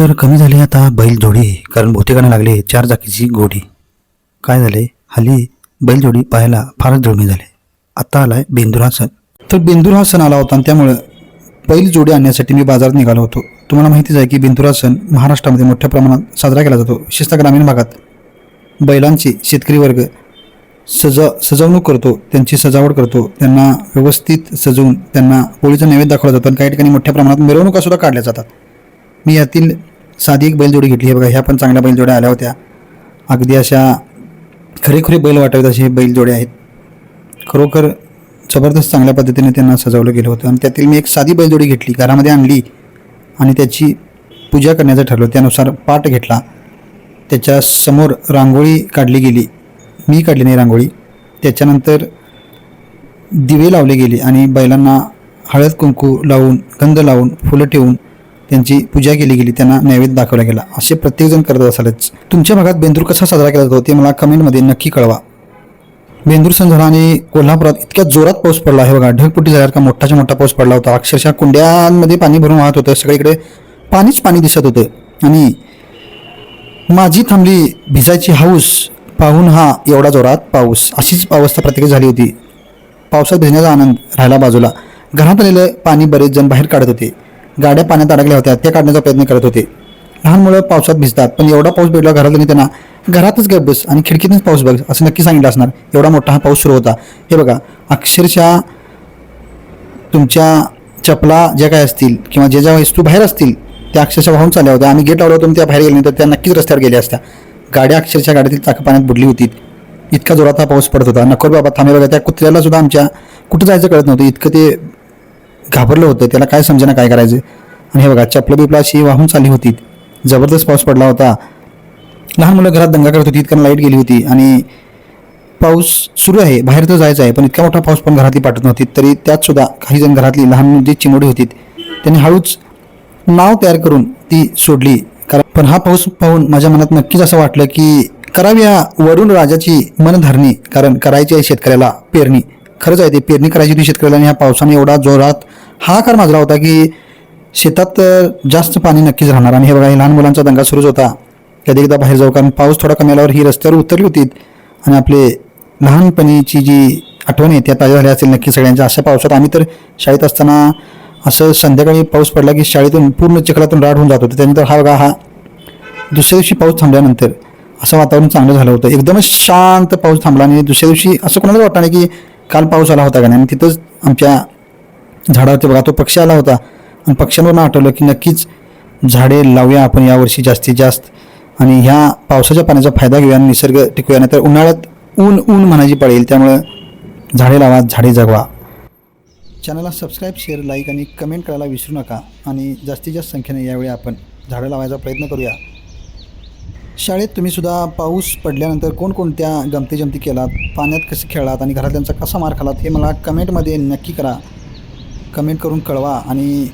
तर कमी झाली आता बैलजोडी कारण बहुतेकांना लागले चार चाकीची गोडी. काय झाले? हल्ली बैलजोडी पाहायला फारच जुळमी झाले. आता आलाय बेंदूर हा सण तर बेंदूर हा सण आला होता आणि त्यामुळं बैलजोडी आणण्यासाठी मी बाजारात निघालो होतो. तुम्हाला माहितीच आहे की बेंदूर हा सण महाराष्ट्रामध्ये मोठ्या प्रमाणात साजरा केला जातो. विशेषतः ग्रामीण भागात. बैलांची शेतकरी वर्ग सजा सजवणूक करतो त्यांची सजावट करतो त्यांना व्यवस्थित सजवून त्यांना होळीचा नैवेद्य दाखवला जातो आणि काही ठिकाणी मोठ्या प्रमाणात मिरवणुका सुद्धा काढल्या जातात. मी यातील साधी एक बैलजोडी घेतली. आहे बघा ह्या पण चांगल्या बैलजोड्या आल्या होत्या. अगदी अशा खरेखुरे बैल वाटावेत असे हे बैलजोडे आहेत. खरोखर जबरदस्त चांगल्या पद्धतीने त्यांना सजवलं गेलं होतं. आणि त्यातील मी एक साधी बैलजोडी घेतली. घरामध्ये आणली आणि त्याची पूजा करण्याचं ठरलं. त्यानुसार पाठ घेतला. त्याच्यासमोर रांगोळी काढली गेली. मी काढली नाही रांगोळी. त्याच्यानंतर दिवे लावले गेले आणि बैलांना हळद कुंकू लावून गंध लावून फुलं ठेवून त्यांची पूजा केली गेली त्यांना नैवेद्य दाखवला गेला. असे प्रत्येकजण करत असालच. तुमच्या भागात बेंदूर कसा साजरा केला जातो ते मला कमेंटमध्ये नक्की कळवा. बेंदूर सण झाला आणि कोल्हापुरात इतक्या जोरात पाऊस पडला. आहे बघा ढगपुटी झाल्यासारखा मोठाच्या मोठा पाऊस पडला होता. अक्षरशः कुंड्यांमध्ये पाणी भरून वाहत होतं. सगळीकडे पाणीच पाणी दिसत होतं. आणि माझी थांबली भिजायची हाऊस पाहून हा एवढा जोरात पाऊस. अशीच अवस्था प्रत्येक झाली होती. पावसात भिजण्याचा आनंद राहिला बाजूला. घरात आलेलं पाणी बरेच जण बाहेर काढत होते. गाड्या पाण्यात अडकल्या होत्या त्या काढण्याचा प्रयत्न करत होते. लहान मुलं पावसात भिजतात पण एवढा पाऊस भेटला घरातून त्यांना घरातच गप बस आणि खिडकीतूनच पाऊस बघ असं नक्की सांगितलं असणार. एवढा मोठा हा पाऊस सुरू होता. हे बघा अक्षरशः तुमच्या चपला ज्या काय असतील किंवा जे ज्या वस्तू बाहेर असतील त्या अक्षरशः वाहून चालल्या होत्या. आम्ही गेट लावलं तुम्ही त्या बाहेर गेले नाही तर त्या नक्कीच रस्त्यावर गेल्या असत्या. गाड्या अक्षरशः गाडीतील चाक पाण्यात बुडली होती. इतका जोरात हा पाऊस पडत होता. नकोर बाबा थांबे बघा त्या कुत्र्याला सुद्धा आमच्या कुठं जायचं कळत नव्हतं. इतकं ते घाबरलं होतं. त्याला काय समजेना काय करायचं? आणि हे बघा चपलं बिपला अशी वाहून चालली होती. जबरदस्त पाऊस पडला होता. लहान मुलं घरात दंगा करत होती इतकं लाइट गेली होती. आणि पाऊस सुरू आहे बाहेर तर जायचं आहे पण इतका मोठा पाऊस पण घरातली पाठवत नव्हती. तरी त्यात सुद्धा काही जण घरातली लहान जी चिमोडी होती त्यांनी हळूच नाव तयार करून ती सोडली. कारण पण हा पाऊस पाहून माझ्या मनात नक्कीच असं वाटलं की करावी या वरुण राजाची मनधरणी. कारण करायची आहे शेतकऱ्याला पेरणी. खरंच आहे ते पेरणी करायची होती शेतकऱ्याला आणि ह्या पावसाने एवढा जोरात हा आकार माजला होता की शेतात जास्त पाणी नक्कीच राहणार. आणि हे बघा लहान मुलांचा दंगा सुरूच होता. कधी एकदा बाहेर जाऊ कारण पाऊस थोडा कमी आल्यावर ही रस्त्यावर उतरली होती. आणि आपले लहानपणीची जी आठवण आहे त्या ताज्या झाल्या असेल नक्की सगळ्यांच्या. अशा पावसात आम्ही तर शाळेत असताना असं संध्याकाळी पाऊस पडला की शाळेतून पूर्ण चिखलातून राड होऊन जात होतं. त्यानंतर हा बघा हा दुसऱ्या दिवशी पाऊस थांबल्यानंतर असं वातावरण चांगलं झालं होतं. एकदमच शांत पाऊस थांबला आणि दुसऱ्या दिवशी असं कोणाला वाटलं नाही की काल पाऊस आला होता का नाही. आणि तिथंच आमच्या झाडावरती बघा तो पक्षी आला होता. आणि पक्ष्यांवरून आठवलं की नक्कीच झाडे लावूया आपण यावर्षी जास्तीत जास्त. आणि ह्या पावसाच्या पाण्याचा फायदा घेऊया आणि निसर्ग टिकूया नाही तर उन्हाळ्यात ऊन ऊन म्हणायची पडेल. त्यामुळं झाडे लावा झाडे जगवा. चॅनलला सबस्क्राईब शेअर लाईक आणि कमेंट करायला विसरू नका. आणि जास्तीत जास्त संख्येने यावेळी आपण झाडं लावायचा प्रयत्न करूया. शाळेत तुम्ही सुद्धा पाऊस पडल्यानंतर कोणकोणत्या गमती जमती केलात? पाण्यात कसे खेळलात आणि घरातल्यांचा कसा मार खालात हे मला कमेंटमध्ये नक्की करा. कमेंट करून कळवा आणि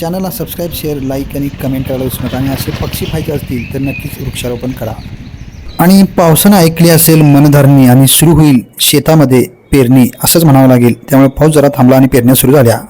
चॅनलला सबस्क्राईब शेअर लाईक आणि कमेंट करायला विसरू नका. आणि असे पक्षी पाहिजे असतील तर नक्कीच वृक्षारोपण करा. आणि पावसानं ऐकली असेल मनधरणी आणि सुरू होईल शेतामध्ये पेरणी असंच म्हणावं लागेल. त्यामुळे पाऊस जरा थांबला आणि पेरण्या सुरू झाल्या.